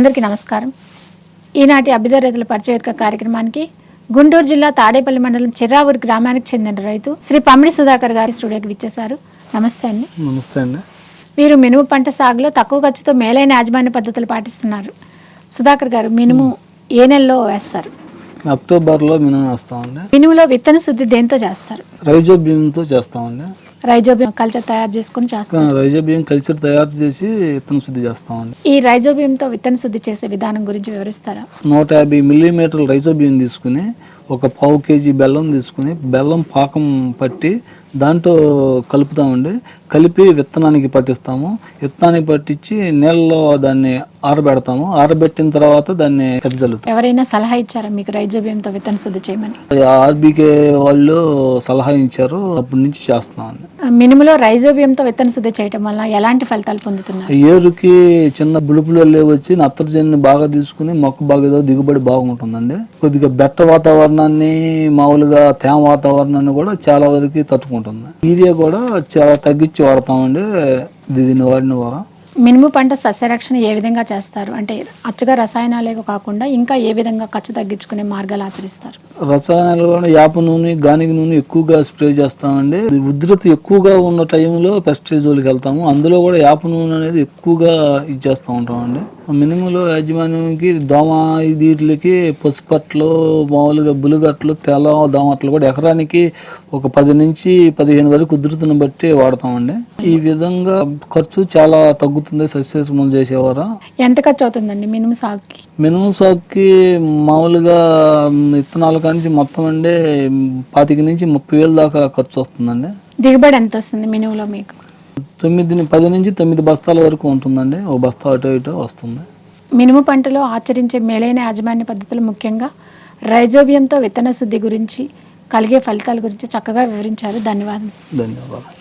అందరికీ నమస్కారం. ఈనాటి అభ్యుదయ రైతుల పరిచయక కార్యక్రమానికి గుంటూరు జిల్లా తాడేపల్లి మండలం చిర్రావూరు గ్రామానికి చెందిన రైతు శ్రీ పమ్మిడి సుధాకర్ గారి స్టూడియోకి విచ్చేశారు. నమస్తే అండి. నమస్తే అండి. వీరు మినుము పంట సాగులో తక్కువ ఖర్చుతో మేలైన యాజమాన్య పద్ధతులు పాటిస్తున్నారు. సుధాకర్ గారు మినుము ఏ నెలలో వేస్తారు? అక్టోబర్లో మినిమం వేస్తామండి. మినుములో విత్తన శుద్ధి దేంతో చేస్తారు? రైజో బియ్యంతో చేస్తామండి. రైజోబియం కల్చర్ తయారు చేసుకొని చేస్తారు. రైజో బియ్యం కల్చర్ తయారు చేసి విత్తన శుద్ధి చేస్తామండి. ఈ రైజోబియంతో విత్తన శుద్ధి చేసే విధానం గురించి వివరిస్తారా? నూట యాభై మిల్లీమీటర్ల రైజో బియ్యం తీసుకుని ఒక పావు కేజీ బెల్లం తీసుకుని బెల్లం పాకం పట్టి దాంట్లో కలుపుతామండి. కలిపి విత్తనానికి పట్టిస్తాము. విత్తనానికి పట్టించి నీళ్ళలో దాన్ని ఆరబెడతాము. ఆరబెట్టిన తర్వాత దాన్ని ఎవరైనా సలహా ఇచ్చారా మీకు రైజోబియంతో విత్తన శుద్ధి చేయమని? ఆర్బీకే వాళ్ళు సలహా ఇచ్చారు. అప్పటి నుంచి చేస్తామండి మినుములో రైజోబియంతో విత్తన శుద్ధి చేయటం వల్ల ఎలాంటి ఫలితాలు పొందుతున్నారు? ఏరుకి చిన్న బులుపులు వెళ్ళే వచ్చి నత్రజనిని బాగా తీసుకుని మొక్క బాగా దిగుబడి బాగుంటుందండి. కొద్దిగా బెట్ట వాతావరణాన్ని మామూలుగా తేమ వాతావరణాన్ని కూడా చాలా వరకు తట్టుకుంటుంది. యూరియా కూడా చాలా తగ్గించి వాడతామండి. ఇది దీన్ని వాడిన వారం. మినుము పంట సస్యరక్షణ ఏ విధంగా చేస్తారు? అంటే అచ్చగా రసాయనాలే కాకుండా ఇంకా ఏ విధంగా ఖర్చు తగ్గించుకునే మార్గాలు ఆచరిస్తారు? రసాయనాలు కూడా యాప నూనె గానిగ నూనె ఎక్కువగా స్ప్రే చేస్తామండి. ఇది ఉధృతి ఎక్కువగా ఉన్న టైంలో పెస్టిసైడ్కి వెళ్తాము. అందులో కూడా యాప నూనె అనేది ఎక్కువగా ఇచ్చేస్తూ ఉంటామండి. మినిమంలో యాజమాన్యానికి దోమ వీటికి పసుపట్లు మామూలుగా బులుగట్లు తెల్ల దోమట్లు కూడా ఎకరానికి ఒక పది నుంచి పదిహేను వరకు ఉధృతిని బట్టి వాడతామండి. ఈ విధంగా ఖర్చు చాలా తగ్గుతుంది సక్సెస్ఫుల్ చేసేవారు? ఎంత ఖర్చు అవుతుందండి మినుము సాగుకి? మినిమం సాగుకి మామూలుగా విత్తనాల కానించి మొత్తం అంటే పాతిక నుంచి ముప్పై వేలు దాకా ఖర్చు వస్తుందండి. దిగుబడి ఎంత వస్తుంది మినుములో మీకు? తొమ్మిది పది నుంచి తొమ్మిది బస్తాల వరకు ఉంటుందండి. ఒక బస్తా అటు ఇటు వస్తుంది. మినుము పంటలో ఆచరించే మేలైన యాజమాన్య పద్ధతులు ముఖ్యంగా రైజోబియంతో విత్తన శుద్ధి గురించి కలిగే ఫలితాల గురించి చక్కగా వివరించారు. ధన్యవాదాలు ధన్యవాదాలు.